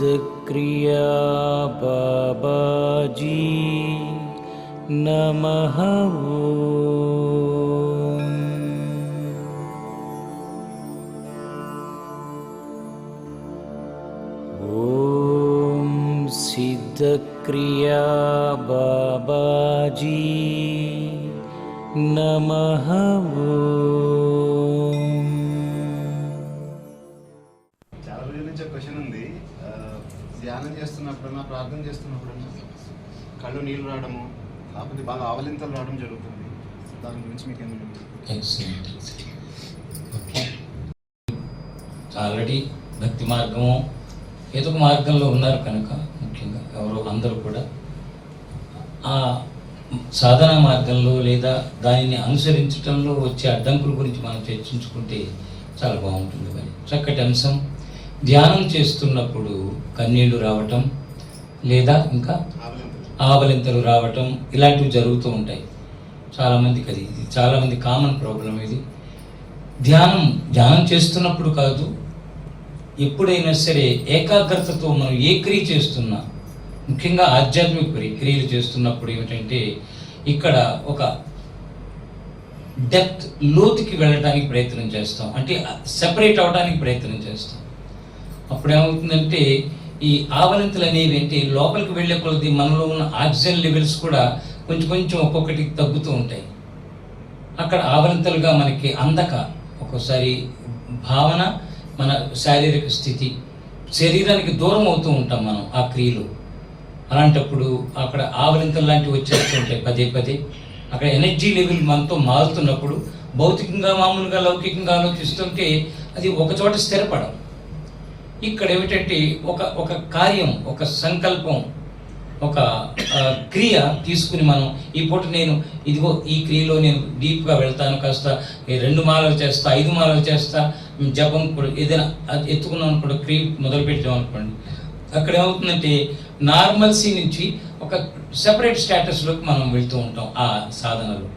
सिद्धक्रिया बाबाजी नमः ॐ। सिद्धक्रिया बाबाजी नमः క్వశ్చన్ ఉంది. ధ్యానం చేస్తున్నప్పుడన్నా ప్రార్థన చేస్తున్నప్పుడన్నా కళ్ళు నీళ్ళు రావడము కాకపోతే బాగా ఆవలింతలు రావడం జరుగుతుంది. దాని గురించి మీకు ఆల్రెడీ భక్తి మార్గము ఏదో ఒక మార్గంలో ఉన్నారు కనుక ముఖ్యంగా ఎవరు అందరూ కూడా. ఆ సాధన మార్గంలో లేదా దానిని అనుసరించడంలో వచ్చే అడ్డంకుల గురించి మనం చర్చించుకుంటే చాలా బాగుంటుంది మరి. చక్కటి అంశం. ధ్యానం చేస్తున్నప్పుడు కన్నీళ్ళు రావటం లేదా ఇంకా ఆవలింతలు రావటం ఇలాంటివి జరుగుతూ ఉంటాయి. చాలామందికి అది ఇది చాలామంది కామన్ ప్రాబ్లం ఇది. ధ్యానం ధ్యానం చేస్తున్నప్పుడు కాదు ఎప్పుడైనా సరే ఏకాగ్రతతో మనం ఏ క్రియ చేస్తున్నా ముఖ్యంగా ఆధ్యాత్మిక ప్రక్రియలు క్రియలు చేస్తున్నప్పుడు ఏమిటంటే ఇక్కడ ఒక డెప్త్ లోతుకి వెళ్ళడానికి ప్రయత్నం చేస్తాం. అంటే సెపరేట్ అవడానికి ప్రయత్నం చేస్తాం. అప్పుడు ఏమవుతుందంటే ఈ ఆవలింతలు అనేవి ఏంటి లోపలికి వెళ్ళే కొలది మనలో ఉన్న ఆక్సిజన్ లెవెల్స్ కూడా కొంచెం కొంచెం ఒక్కొక్కటి తగ్గుతూ ఉంటాయి. అక్కడ ఆవలింతలుగా మనకి అందక ఒక్కోసారి భావన మన శారీరక స్థితి శరీరానికి దూరం అవుతూ ఉంటాం మనం ఆ క్రియలు. అలాంటప్పుడు అక్కడ ఆవలింతలు లాంటివి వచ్చేస్తూ ఉంటాయి పదే పదే. అక్కడ ఎనర్జీ లెవెల్ మనతో మారుతున్నప్పుడు భౌతికంగా మామూలుగా లౌకికంగా ఆలోచిస్తుంటే అది ఒకచోట స్థిరపడం. ఇక్కడ ఏమిటంటే ఒక ఒక కార్యం ఒక సంకల్పం ఒక క్రియ తీసుకుని మనం ఈ పూట నేను ఇదిగో ఈ క్రియలో నేను డీప్గా వెళ్తాను కాస్త రెండు మాలలు చేస్తా ఐదు మాలలు చేస్తా జపం కూడా ఏదైనా ఎత్తుకున్నాం అనుకోండి క్రియ మొదలు పెట్టాం అనుకోండి. అక్కడ ఏమవుతుందంటే నార్మల్సీ నుంచి ఒక సెపరేట్ స్టేటస్లోకి మనం వెళ్తూ ఉంటాం ఆ సాధనలో.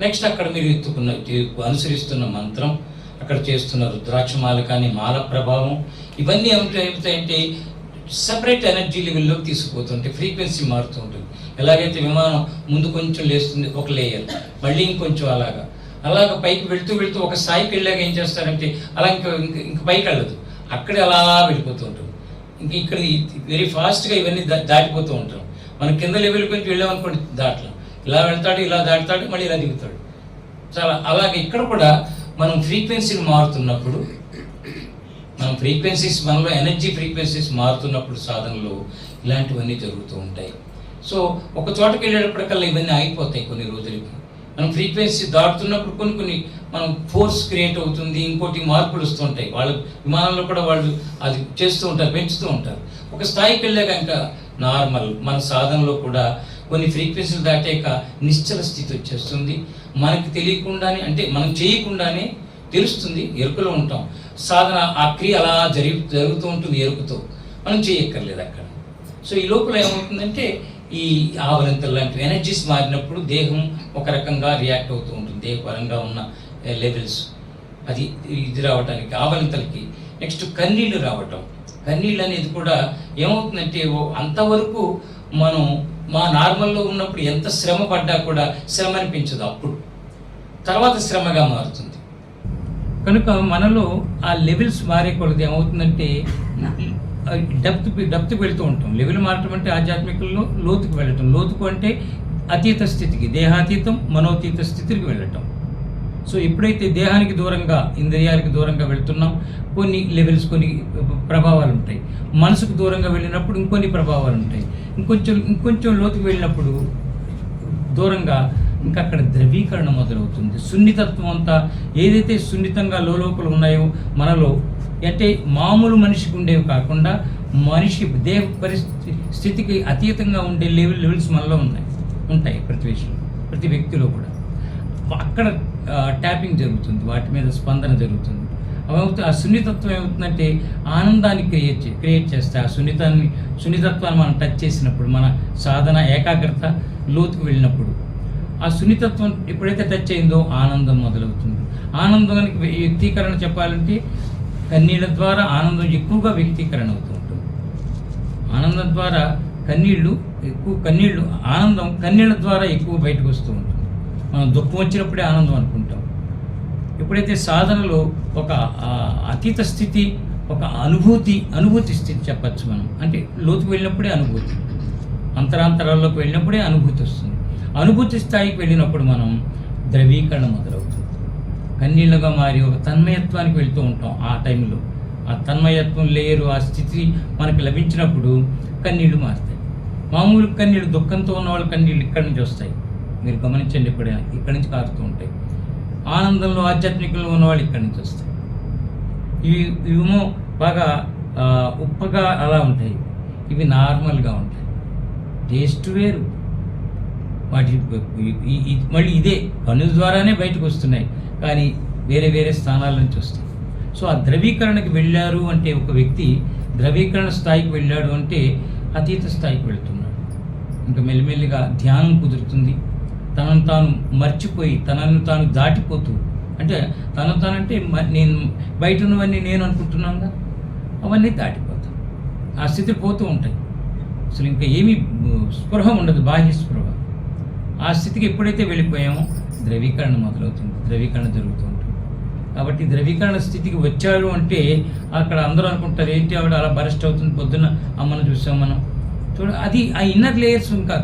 నెక్స్ట్ అక్కడ మీరు ఎత్తుకున్న అనుసరిస్తున్న మంత్రం అక్కడ చేస్తున్న రుద్రాక్షమాల కానీ మాల ప్రభావం ఇవన్నీ ఏమిటంటే సపరేట్ ఎనర్జీ లెవెల్లోకి తీసుకుపోతుంటే ఫ్రీక్వెన్సీ మారుతూ ఉంటుంది. ఎలాగైతే విమానం ముందు కొంచెం లేస్తుంది ఒక లేయర్ మళ్ళీ ఇంకొంచెం అలాగా. అలాగ పైకి వెళ్తూ వెళ్తూ ఒక స్థాయికి వెళ్ళాక ఏం చేస్తారంటే అలా ఇంకా ఇంక- ఇంక పైకి వెళ్ళదు. అక్కడే అలా వెళ్ళిపోతూ ఉంటుంది ఇంక ఇక్కడ వెరీ ఫాస్ట్గా ఇవన్నీ దా- దాటిపోతూ ఉంటాం మనం కింద లెవెల్ కొంచెం వెళ్ళామనుకోండి దాంట్లో. ఇలా వెళ్తాడు ఇలా దాటుతాడు మళ్ళీ ఇలా దిగుతాడు. చాలా అలాగే ఇక్కడ కూడా మనం ఫ్రీక్వెన్సీలు మారుతున్నప్పుడు మనం ఫ్రీక్వెన్సీస్ మనలో ఎనర్జీ ఫ్రీక్వెన్సీస్ మారుతున్నప్పుడు సాధనలో ఇలాంటివన్నీ జరుగుతూ ఉంటాయి. సో ఒక చోటకి వెళ్ళేటప్పటికల్లా ఇవన్నీ అయిపోతాయి కొన్ని రోజులకి. మనం ఫ్రీక్వెన్సీ దాటుతున్నప్పుడు కొన్ని కొన్ని మనం ఫోర్స్ క్రియేట్ అవుతుంది ఇంకోటి మార్పులు వస్తుంటాయి వాళ్ళ విమానంలో కూడా వాళ్ళు అది చేస్తూ ఉంటారు పెంచుతూ ఉంటారు. ఒక స్థాయికి వెళ్ళాక ఇంకా నార్మల్ మన సాధనలో కూడా కొన్ని ఫ్రీక్వెన్సీలు దాటాక నిశ్చల స్థితి వచ్చేస్తుంది. మనకి తెలియకుండానే అంటే మనం చేయకుండానే తెలుస్తుంది ఎరుకలో ఉంటాం. సాధన ఆ క్రియ అలా జరి జరుగుతూ ఉంటుంది ఎరుకుతో. మనం చేయక్కర్లేదు అక్కడ. సో ఈ లోపల ఏమవుతుందంటే ఈ ఆవలింతలు లాంటి ఎనర్జీస్ మారినప్పుడు దేహం ఒక రకంగా రియాక్ట్ అవుతూ ఉంటుంది. దేహపరంగా ఉన్న eh, లెవెల్స్ అది ఇది రావడానికి ఆవలింతలకి. నెక్స్ట్ కన్నీళ్ళు రావటం. కన్నీళ్ళు అనేది కూడా ఏమవుతుందంటే ఓ అంతవరకు మనం మా నార్మల్లో ఉన్నప్పుడు ఎంత శ్రమ పడ్డా కూడా శ్రమ అనిపించదు అప్పుడు. తర్వాత శ్రమగా మారుతుంది. కనుక మనలో ఆ లెవెల్స్ మారే కొలది ఏమవుతుందంటే డెప్త్ డెప్త్ పెడుతూ ఉంటాం. లెవెల్ మారటం అంటే ఆధ్యాత్మికంలో లోతుకు వెళ్ళటం. లోతుకు అంటే అతీత స్థితికి దేహాతీతం మనోతీత స్థితికి వెళ్ళటం. సో ఎప్పుడైతే దేహానికి దూరంగా ఇంద్రియాలకు దూరంగా వెళ్తున్నాం కొన్ని లెవెల్స్ కొన్ని ప్రభావాలు ఉంటాయి మనసుకు దూరంగా వెళ్ళినప్పుడు ఇంకొన్ని ప్రభావాలు ఉంటాయి ఇంకొంచెం ఇంకొంచెం లోతుకు వెళ్ళినప్పుడు దూరంగా ఇంకా అక్కడ ద్రవీకరణ మొదలవుతుంది. సున్నితత్వం అంతా ఏదైతే సున్నితంగా లోపల ఉన్నాయో మనలో అంటే మామూలు మనిషికి ఉండేవి కాకుండా మనిషి దేహ పరిస్థితి స్థితికి అతీతంగా ఉండే లెవెల్ లెవెల్స్ మనలో ఉన్నాయి ఉంటాయి ప్రతి విషయం ప్రతి వ్యక్తిలో కూడా. అక్కడ ట్యాపింగ్ జరుగుతుంది. వాటి మీద స్పందన జరుగుతుంది. అవవుతూ ఆ సున్నితత్వం ఏమవుతుందంటే ఆనందాన్ని క్రియేట్ చే క్రియేట్ చేస్తే ఆ సున్నితాన్ని సున్నితత్వాన్ని మనం టచ్ చేసినప్పుడు మన సాధన ఏకాగ్రత లోతుకు వెళ్ళినప్పుడు ఆ సున్నితత్వం ఎప్పుడైతే టచ్ అయిందో ఆనందం మొదలవుతుంది. ఆనందానికి వ్యక్తీకరణ చెప్పాలంటే కన్నీళ్ళ ద్వారా ఆనందం ఎక్కువగా వ్యక్తీకరణ అవుతూ ఉంటుంది. ఆనందం ద్వారా కన్నీళ్ళు ఎక్కువ కన్నీళ్ళు ఆనందం కన్నీళ్ళ ద్వారా ఎక్కువ బయటకు వస్తూ ఉంటుంది. మనం దుఃఖం వచ్చినప్పుడే ఆనందం అనుకుంటాం. ఎప్పుడైతే సాధనలో ఒక అతీత స్థితి ఒక అనుభూతి అనుభూతి స్థితి చెప్పచ్చు మనం. అంటే లోతుకు వెళ్ళినప్పుడే అనుభూతి. అంతరాంతరాల్లోకి వెళ్ళినప్పుడే అనుభూతి వస్తుంది. అనుభూతి స్థాయికి వెళ్ళినప్పుడు మనం ద్రవీకరణ మొదలవుతుంది. కన్నీళ్ళగా మారి ఒక తన్మయత్వానికి వెళ్తూ ఉంటాం ఆ టైంలో. ఆ తన్మయత్వం లేరు ఆ స్థితి మనకు లభించినప్పుడు కన్నీళ్ళు మారుతాయి. మామూలు కన్నీళ్ళు దుఃఖంతో ఉన్న వాళ్ళ కన్నీళ్ళు ఇక్కడి నుంచి వస్తాయి. మీరు గమనించండి ఎప్పుడైనా ఇక్కడి నుంచి కారుతూ ఉంటాయి ఆనందంలో ఆధ్యాత్మికంలో ఉన్నవాళ్ళు ఇక్కడి నుంచి వస్తాయి ఇవి ఇవేమో బాగా ఉప్పగా అలా ఉంటాయి. ఇవి నార్మల్గా ఉంటాయి. టేస్ట్ వేరు. వాటి మళ్ళీ ఇదే కను ద్వారానే బయటకు వస్తున్నాయి. కానీ వేరే వేరే స్థానాల నుంచి వస్తాయి. సో ఆ ద్రవీకరణకి వెళ్ళారు అంటే ఒక వ్యక్తి ద్రవీకరణ స్థాయికి వెళ్ళాడు అంటే అతీత స్థాయికి వెళ్తున్నాడు. ఇంకా మెల్లిమెల్లిగా ధ్యానం కుదురుతుంది. తనను తాను మర్చిపోయి తనను తాను దాటిపోతూ అంటే తను తానంటే మ- నేను బయట ఉన్నవన్నీ నేను అనుకుంటున్నాను అవన్నీ దాటిపోతాం ఆ స్థితి పోతూ ఉంటాయి. అసలు ఇంకా ఏమీ స్పృహ ఉండదు బాహ్య స్పృహ. ఆ స్థితికి ఎప్పుడైతే వెళ్ళిపోయామో ద్రవీకరణ మొదలవుతుంది ద్రవీకరణ జరుగుతూ ఉంటుంది. కాబట్టి ద్రవీకరణ స్థితికి వచ్చాడు అంటే అక్కడ అందరూ అనుకుంటారు ఏంటి ఆవిడ అలా బరెస్ట్ అవుతుంది పొద్దున అమ్మను చూసాం మనం. చూడ అది ఆ ఇన్నర్ లేయర్స్ ఇంకా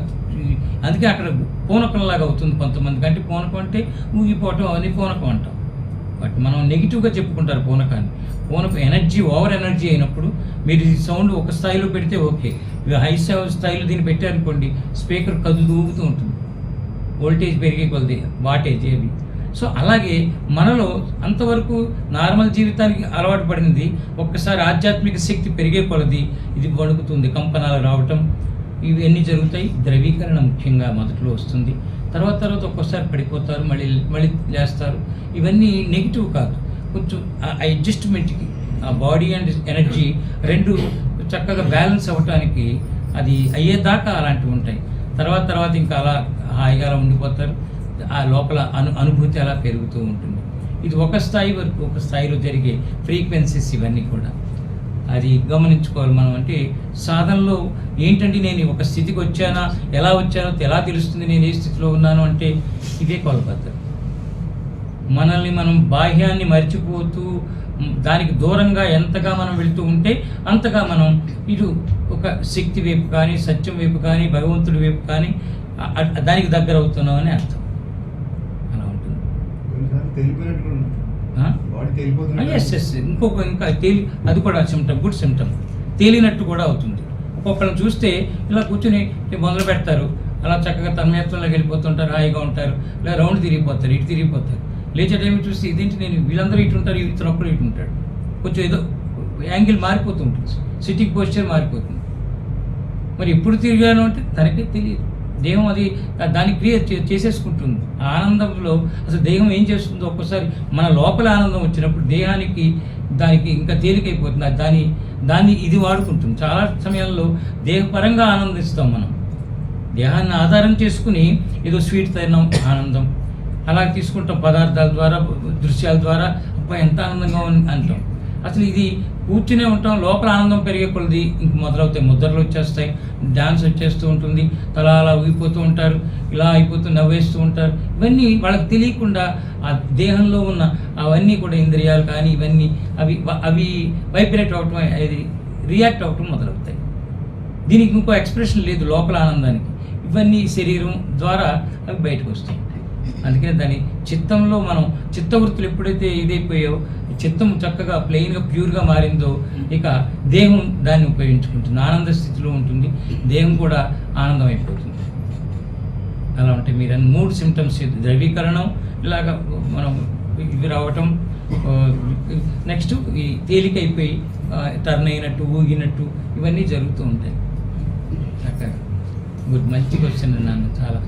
అందుకే అక్కడ పూనకంలాగా అవుతుంది కొంతమందికి. అంటే పూనకం అంటే ఊగిపోవటం అవన్నీ పూనకం అంటాం. బట్ మనం నెగిటివ్గా చెప్పుకుంటారు పూనకాన్ని. పూనకం ఎనర్జీ ఓవర్ ఎనర్జీ అయినప్పుడు మీరు ఈ సౌండ్ ఒక స్థాయిలో పెడితే ఓకే. హై స్థాయిలో దీన్ని పెట్టారనుకోండి స్పీకర్ కదులు ఊగుతూ ఉంటుంది. వోల్టేజ్ పెరిగే కొద్ది వాటేజ్ ఏవి సో అలాగే మనలో అంతవరకు నార్మల్ జీవితానికి అలవాటు పడింది ఒక్కసారి ఆధ్యాత్మిక శక్తి పెరిగే కొలది ఇది వణుకుతుంది కంపనాలు రావటం ఇవన్నీ జరుగుతాయి? ద్రవీకరణ ముఖ్యంగా మొదట్లో వస్తుంది. తర్వాత తర్వాత ఒక్కోసారి పడిపోతారు మళ్ళీ మళ్ళీ లేస్తారు. ఇవన్నీ నెగిటివ్ కాదు. కొంచెం అడ్జస్ట్మెంట్కి ఆ బాడీ అండ్ ఎనర్జీ రెండు చక్కగా బ్యాలెన్స్ అవ్వటానికి అది అయ్యేదాకా అలాంటివి ఉంటాయి. తర్వాత తర్వాత ఇంకా అలా హాయిగా అలా ఉండిపోతారు. ఆ లోపల అను అనుభూతి అలా పెరుగుతూ ఉంటుంది. ఇది ఒక స్థాయి వరకు ఒక స్థాయిలో జరిగే ఫ్రీక్వెన్సీస్ ఇవన్నీ కూడా. అది గమనించుకోవాలి మనం అంటే సాధనలో ఏంటంటే నేను ఒక స్థితికి వచ్చానా? ఎలా వచ్చానో ఎలా తెలుస్తుంది నేను ఏ స్థితిలో ఉన్నాను అంటే ఇదే కొలబద్దలు మనల్ని మనం బాహ్యాన్ని మర్చిపోతూ దానికి దూరంగా ఎంతగా మనం వెళ్తూ ఉంటే అంతగా మనం ఇటు ఒక శక్తి వైపు కానీ సత్యం వైపు కానీ భగవంతుడి వైపు కానీ దానికి దగ్గర అవుతున్నాం అని అర్థం. అలా ఉంటుంది. తేలిపోతుంది ఎస్ ఎస్ ఇంకొక ఇంకా తేలి అది కూడా సిమ్టమ్ గుడ్ సిమ్టమ్ తేలినట్టు కూడా అవుతుంది. ఒక్కొక్కరిని చూస్తే ఇలా కూర్చుని మొదలు పెడతారు. అలా చక్కగా తన్మయత్వంలోకి వెళ్ళిపోతుంటారు హాయిగా ఉంటారు. ఇలా రౌండ్ తిరిగిపోతారు ఇటు తిరిగిపోతారు. లేచే టైం చూస్తే ఇదేంటి నేను వీళ్ళందరూ ఇటు ఉంటారు ఇతను ఒక్కడు ఇటు ఉంటాడు. కొంచెం ఏదో యాంగిల్ మారిపోతూ ఉంటుంది. సిట్టింగ్ పోస్చర్ మారిపోతుంది. మరి ఎప్పుడు తిరిగాను అంటే తనకే తెలియదు. దేహం అది దాన్ని క్రియ చేసేసుకుంటుంది. ఆ ఆనందంలో అసలు దేహం ఏం చేస్తుందో ఒక్కసారి మన లోపల ఆనందం వచ్చినప్పుడు దేహానికి దానికి ఇంకా తేలికైపోతుంది. దాని దాన్ని ఇది వాడుకుంటుంది. చాలా సమయాల్లో దేహపరంగా ఆనందిస్తాం మనం. దేహాన్ని ఆధారం చేసుకుని ఏదో స్వీట్ తిన్నాం ఆనందం. అలా తీసుకుంటాం పదార్థాల ద్వారా దృశ్యాల ద్వారా అబ్బా ఎంత ఆనందంగా ఉంది అంటాం. అసలు ఇది కూర్చునే ఉంటాం లోపల ఆనందం పెరిగే కొలది ఇంక మొదలవుతాయి. ముద్రలు వచ్చేస్తాయి డ్యాన్స్ వచ్చేస్తూ ఉంటుంది తల అలా ఊగిపోతూ ఉంటారు ఇలా అయిపోతూ నవ్వేస్తూ ఉంటారు. ఇవన్నీ వాళ్ళకి తెలియకుండా ఆ దేహంలో ఉన్న అవన్నీ కూడా ఇంద్రియాలు కానీ ఇవన్నీ అవి అవి వైబ్రేట్ అవటం అది రియాక్ట్ అవటం మొదలవుతాయి. దీనికి ఇంకో ఎక్స్ప్రెషన్ లేదు లోపల ఆనందానికి. ఇవన్నీ శరీరం ద్వారా అవి బయటకు వస్తాయి. అందుకని దాని చిత్తంలో మనం చిత్తవృత్తులు ఎప్పుడైతే ఇదైపోయాయో చిత్తం చక్కగా ప్లెయిన్గా ప్యూర్గా మారిందో ఇక దేహం దాన్ని ఉపయోగించుకుంటుంది ఆనంద స్థితిలో ఉంటుంది దేహం కూడా ఆనందం అయిపోతుంది అలా ఉంటాయి మీరు మూడు సిమ్టమ్స్ ద్రవీకరణం ఇలాగ మనం ఇవి రావటం నెక్స్ట్ ఈ తేలికైపోయి టర్న్ అయినట్టు ఊగినట్టు ఇవన్నీ జరుగుతూ ఉంటాయి. చక్కగా. గుడ్ మంచి క్వశ్చన్ నాన్న చాలా.